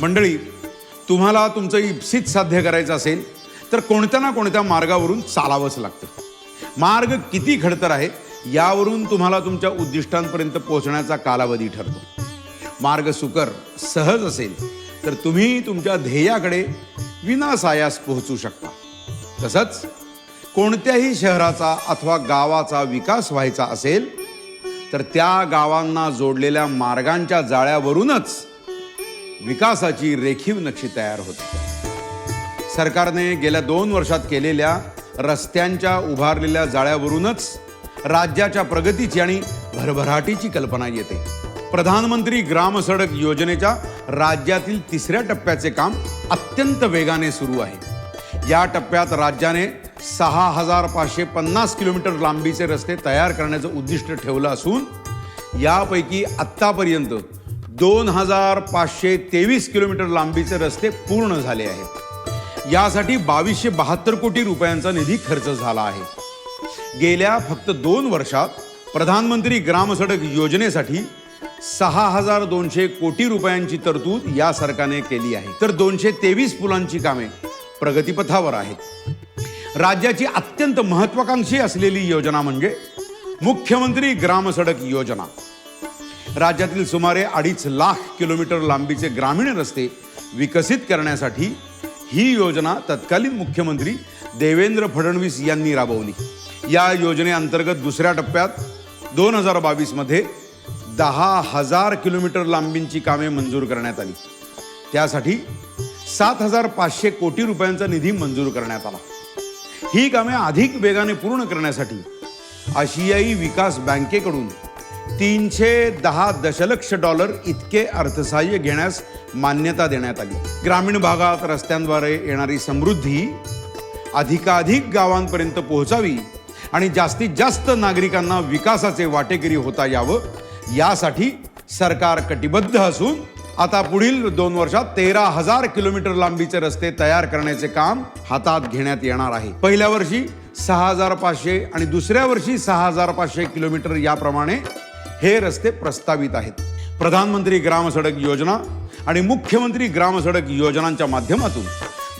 मंडळी तुम्हाला तुमचं इप्सित साध्य करायचं असेल तर कोणत्या ना कोणत्या मार्गावरून चालावंच लागतं. मार्ग किती खडतर आहे यावरून तुम्हाला तुमच्या उद्दिष्टांपर्यंत पोहोचण्याचा कालावधी ठरतो. मार्ग सुकर सहज असेल तर तुम्ही तुमच्या ध्येयाकडे विनासायास पोहोचू शकता. तसंच कोणत्याही शहराचा अथवा गावाचा विकास व्हायचा असेल तर त्या गावांना जोडलेल्या मार्गांच्या जाळ्यावरूनच विकासाची रेखीव नक्षी तयार होते. सरकारने गेल्या दोन वर्षात केलेल्या रस्त्यांच्या उभारलेल्या जाळ्यावरूनच राज्याच्या प्रगतीची आणि भरभराटीची कल्पना येते. प्रधानमंत्री ग्राम सडक योजनेच्या राज्यातील तिसऱ्या टप्प्याचे काम अत्यंत वेगाने सुरू आहे. या टप्प्यात राज्याने सहा हजार पाचशे पन्नास किलोमीटर लांबीचे रस्ते तयार करण्याचं उद्दिष्ट ठेवलं असून यापैकी आत्तापर्यंत दोन हजार पाचशे तेवीस किलोमीटर लांबीचे रस्ते पूर्ण झाले आहेत. यासाठी बावीसशे बहात्तर कोटी रुपयांचा निधी खर्च झाला आहे. गेल्या फक्त दोन वर्षात प्रधानमंत्री ग्राम सडक योजनेसाठी सहा हजार दोनशे कोटी रुपयांची तरतूद या सरकारने केली आहे. तर दोनशे तेवीस पुलांची कामे प्रगतीपथावर आहेत. राज्याची अत्यंत महत्वाकांक्षी असलेली योजना म्हणजे मुख्यमंत्री ग्राम सडक योजना. राज्यातील सुमारे अडीच लाख किलोमीटर लांबीचे ग्रामीण रस्ते विकसित करण्यासाठी ही योजना तत्कालीन मुख्यमंत्री देवेंद्र फडणवीस यांनी राबवली. या योजनेअंतर्गत दुसऱ्या टप्प्यात दोन हजार बावीसमध्ये दहा हजार किलोमीटर लांबींची कामे मंजूर करण्यात आली. त्यासाठी सात हजार पाचशे कोटी रुपयांचा निधी मंजूर करण्यात आला. ही कामे अधिक वेगाने पूर्ण करण्यासाठी आशियाई विकास बँकेकडून तीनशे दहा दशलक्ष डॉलर इतके अर्थसहाय्य घेण्यास मान्यता देण्यात आली. ग्रामीण भागात रस्त्यांद्वारे येणारी समृद्धी अधिकाधिक गावांपर्यंत पोहोचावी आणि जास्तीत जास्त नागरिकांना विकासाचे वाटेकरी होता यावं यासाठी सरकार कटिबद्ध असून आता पुढील दोन वर्षात तेरा हजार किलोमीटर लांबीचे रस्ते तयार करण्याचे काम हातात घेण्यात येणार आहे. पहिल्या वर्षी सहा हजार पाचशे आणि दुसऱ्या वर्षी सहा हजार पाचशे किलोमीटर याप्रमाणे हे रस्ते प्रस्तावित आहेत. प्रधानमंत्री ग्रामसडक योजना आणि मुख्यमंत्री ग्रामसडक योजनांच्या माध्यमातून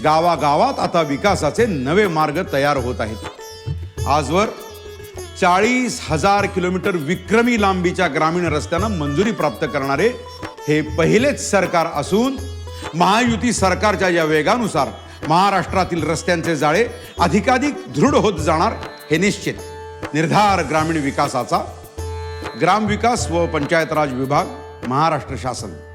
गावागावात आता विकासाचे नवे मार्ग तयार होत आहेत. आजवर चाळीस हजार किलोमीटर विक्रमी लांबीच्या ग्रामीण रस्त्यांना मंजुरी प्राप्त करणारे हे पहिलेच सरकार असून महायुती सरकारच्या या वेगानुसार महाराष्ट्रातील रस्त्यांचे जाळे अधिकाधिक दृढ होत जाणार हे निश्चित. निर्धार ग्रामीण विकासाचा ग्रामविकास व पंचायत राज विभाग महाराष्ट्र शासन.